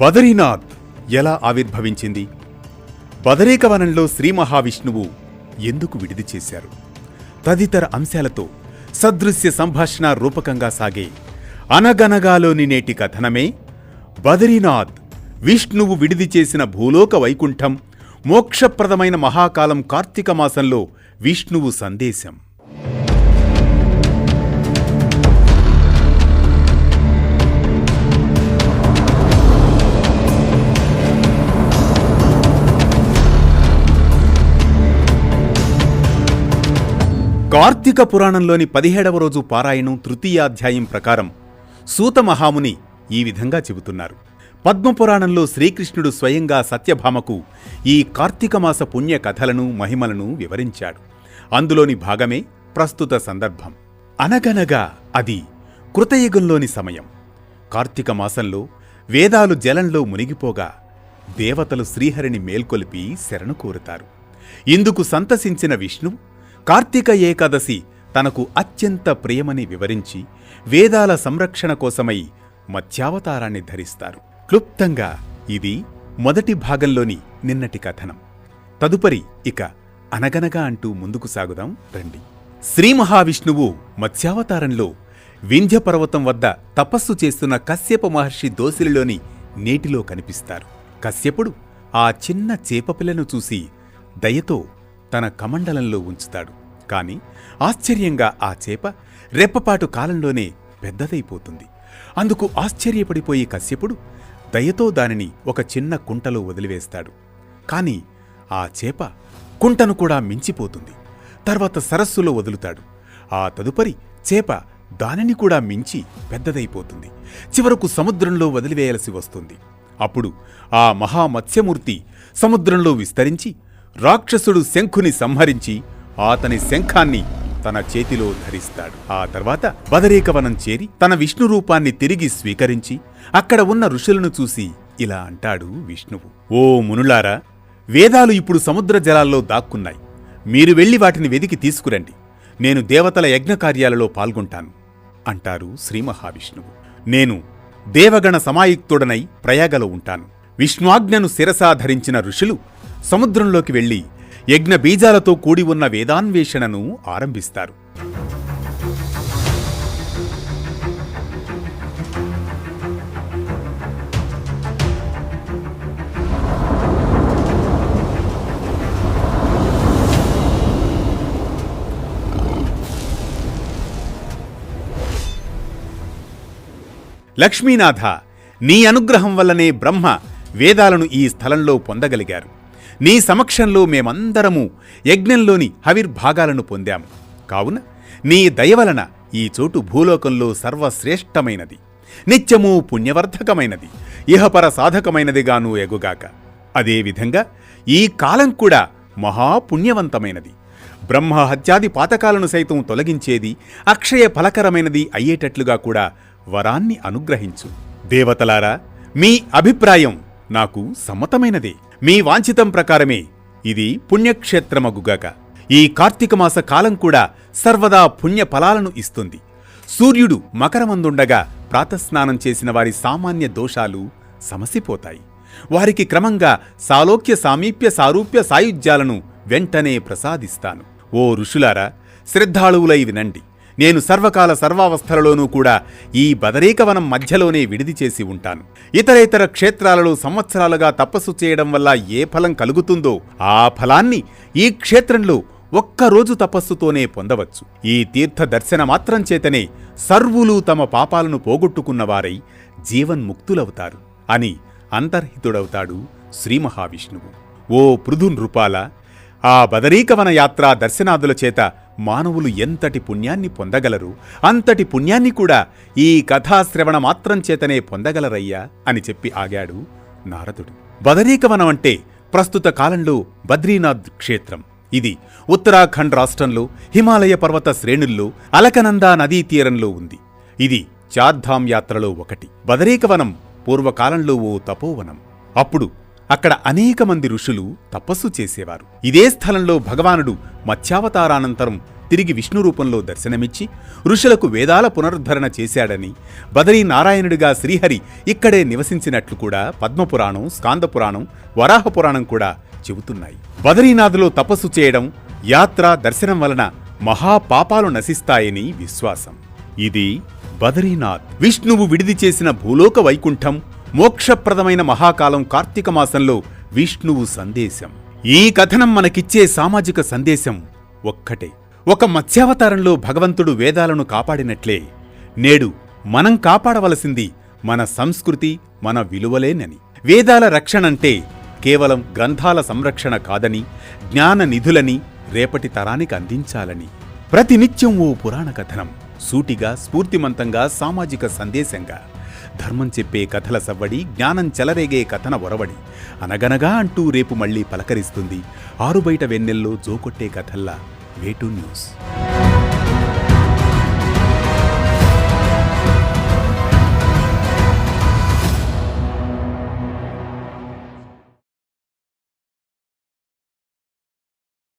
బదరీనాథ్ ఎలా ఆవిర్భవించింది? బదరీకవనంలో శ్రీ మహావిష్ణువు ఎందుకు విడిది చేశారు? తదితర అంశాలతో సదృశ్య సంభాషణ రూపకంగా సాగే అనగనగాలోని నేటి కథనమే బదరీనాథ్ విష్ణువు విడిది చేసిన భూలోక వైకుంఠం మోక్షప్రదమైన మహాకాలం కార్తీక మాసంలో విష్ణువు సందేశం. కార్తీక పురాణంలోని పదిహేడవ రోజు పారాయణం తృతీయాధ్యాయం ప్రకారం సూత మహాముని ఈ విధంగా చెబుతున్నారు. పద్మపురాణంలో శ్రీకృష్ణుడు స్వయంగా సత్యభామకు ఈ కార్తీకమాస పుణ్య కథలను మహిమలను వివరించాడు. అందులోని భాగమే ప్రస్తుత సందర్భం. అనగనగా అది కృతయుగంలోని సమయం. కార్తీక మాసంలో వేదాలు జలంలో మునిగిపోగా దేవతలు శ్రీహరిని మేల్కొలిపి శరణు కోరుతారు. ఇందుకు సంతసించిన విష్ణు కార్తీక ఏకాదశి తనకు అత్యంత ప్రియమని వివరించి వేదాల సంరక్షణ కోసమై మత్స్యావతారాన్ని ధరిస్తారు. క్లుప్తంగా ఇది మొదటి భాగంలోని నిన్నటి కథనం. తదుపరి ఇక అనగనగా అంటూ ముందుకు సాగుదాం రండి. శ్రీ మహావిష్ణువు మత్స్యావతారంలో వింధ్య పర్వతం వద్ద తపస్సు చేస్తున్న కశ్యప మహర్షి దోసిలిలోని నేటిలో కనిపిస్తారు. కశ్యపుడు ఆ చిన్న చేపపిల్లను చూసి దయతో తన కమండలంలో ఉంచుతాడు. కాని ఆశ్చర్యంగా ఆ చేప రెప్పపాటు కాలంలోనే పెద్దదైపోతుంది. అందుకు ఆశ్చర్యపడిపోయి కశ్యపుడు దయతో దానిని ఒక చిన్న కుంటలో వదిలివేస్తాడు. కాని ఆ చేప కుంటను కూడా మించిపోతుంది. తర్వాత సరస్సులో వదులుతాడు. ఆ తదుపరి చేప దానిని కూడా మించి పెద్దదైపోతుంది. చివరకు సముద్రంలో వదిలివేయాల్సి వస్తుంది. అప్పుడు ఆ మహామత్స్యమూర్తి సముద్రంలో విస్తరించి రాక్షసుడు శంఖుని సంహరించి అతని శంఖాన్ని తన చేతిలో ధరిస్తాడు. ఆ తర్వాత బదరీకవనం చేరి తన విష్ణు రూపాన్ని తిరిగి స్వీకరించి అక్కడ ఉన్న ఋషులను చూసి ఇలా అంటాడు విష్ణువు. ఓ మునులారా వేదాలు ఇప్పుడు సముద్ర జలాల్లో దాక్కున్నాయి. మీరు వెళ్ళి వాటిని వెదికి తీసుకురండి. నేను దేవతల యజ్ఞకార్యాలలో పాల్గొంటాను అంటారు శ్రీ మహావిష్ణువు. నేను దేవగణ సమాయుక్తుడనై ప్రయాగలో ఉంటాను. విష్ణువాజ్ఞను శిరసా ధరించిన ఋషులు సముద్రంలోకి వెళ్ళి యజ్ఞ బీజాలతో కూడి ఉన్న వేదాన్వేషణను ఆరంభిస్తారు. లక్ష్మీనాథ నీ అనుగ్రహం వల్లనే బ్రహ్మ వేదాలను ఈ స్థలంలో పొందగలిగారు. నీ సమక్షంలో మేమందరము యజ్ఞంలోని హవిర్భాగాలను పొందాము. కావున నీ దయవలన ఈ చోటు భూలోకంలో సర్వశ్రేష్టమైనది. నిత్యము పుణ్యవర్ధకమైనది. ఇహపర సాధకమైనదిగాను ఎగుగాక. అదేవిధంగా ఈ కాలం కూడా మహాపుణ్యవంతమైనది బ్రహ్మ హత్యాది పాతకాలను సైతం తొలగించేది అక్షయ ఫలకరమైనది అయ్యేటట్లుగా కూడా వరాన్ని అనుగ్రహించు. దేవతలారా మీ అభిప్రాయం నాకు సమ్మతమైనదే. మీ వాంఛితం ప్రకారమే ఇది పుణ్యక్షేత్రమగుగాక. ఈ కార్తీక మాస కాలం కూడా సర్వదా పుణ్య ఫలాలను ఇస్తుంది. సూర్యుడు మకరమందుండగా ప్రాతస్నానం చేసిన వారి సామాన్య దోషాలు సమసిపోతాయి. వారికి క్రమంగా సాలోక్య సామీప్య సారూప్య సాయుధ్యాలను వెంటనే ప్రసాదిస్తాను. ఓ ఋషులారా శ్రద్ధాళువులై వినండి. నేను సర్వకాల సర్వావస్థలలోనూ కూడా ఈ బదరీకవనం మధ్యలోనే విడిది చేసి ఉంటాను. ఇతర ఇతర క్షేత్రాలలో సంవత్సరాలుగా తపస్సు చేయడం వల్ల ఏ ఫలం కలుగుతుందో ఆ ఫలాన్ని ఈ క్షేత్రంలో ఒక్కరోజు తపస్సుతోనే పొందవచ్చు. ఈ తీర్థ దర్శన మాత్రం చేతనే సర్వులు తమ పాపాలను పోగొట్టుకున్నవారై జీవన్ముక్తులవుతారు అని అంతర్హితుడవుతాడు శ్రీ మహావిష్ణువు. ఓ పృథు నృపాల ఆ బదరీకవన యాత్రా దర్శనాదుల చేత మానవులు ఎంతటి పుణ్యాన్ని పొందగలరు అంతటి పుణ్యాన్ని కూడా ఈ కథాశ్రవణ మాత్రం చేతనే పొందగలరయ్యా అని చెప్పి ఆగాడు నారదుడు. బదరీకవనం అంటే ప్రస్తుత కాలంలో బద్రీనాథ్ క్షేత్రం. ఇది ఉత్తరాఖండ్ రాష్ట్రంలో హిమాలయ పర్వత శ్రేణుల్లో అలకనందా నదీ తీరంలో ఉంది. ఇది చార్ధామ్ యాత్రలో ఒకటి. బదరీకవనం పూర్వకాలంలో ఓ తపోవనం. అప్పుడు అక్కడ అనేక మంది ఋషులు తపస్సు చేసేవారు. ఇదే స్థలంలో భగవానుడు మత్స్యావతారానంతరం తిరిగి విష్ణు రూపంలో దర్శనమిచ్చి ఋషులకు వేదాల పునరుద్ధరణ చేశాడని బదరీ నారాయణుడిగా శ్రీహరి ఇక్కడే నివసించినట్లు కూడా పద్మపురాణం స్కాందపురాణం వరాహపురాణం కూడా చెబుతున్నాయి. బదరీనాథ్లో తపస్సు చేయడం యాత్ర దర్శనం వలన మహాపాపాలు నశిస్తాయని విశ్వాసం. ఇది బదరీనాథ్. విష్ణువు విడిది చేసిన భూలోక వైకుంఠం మోక్షప్రదమైన మహాకాలం కార్తీక మాసంలో విష్ణువు సందేశం. ఈ కథనం మనకిచ్చే సామాజిక సందేశం ఒక్కటే. ఒక మత్స్యావతారంలో భగవంతుడు వేదాలను కాపాడినట్లే. నేడు మనం కాపాడవలసింది మన సంస్కృతి మన విలువలేనని. వేదాల రక్షణంటే కేవలం గ్రంథాల సంరక్షణ కాదని జ్ఞాన నిధులని రేపటి తరానికి అందించాలని. ప్రతినిత్యం ఓ పురాణ కథనం. సూటిగా స్ఫూర్తిమంతంగా సామాజిక సందేశంగా. ధర్మం చెప్పే కథల సవ్వడి జ్ఞానం చెలరేగే కథన ఒరవడి. అనగనగా అంటూ రేపు మళ్ళీ పలకరిస్తుంది. ఆరుబయట వెన్నెల్లో జోకొట్టే కథల్లా వేటూ న్యూస్.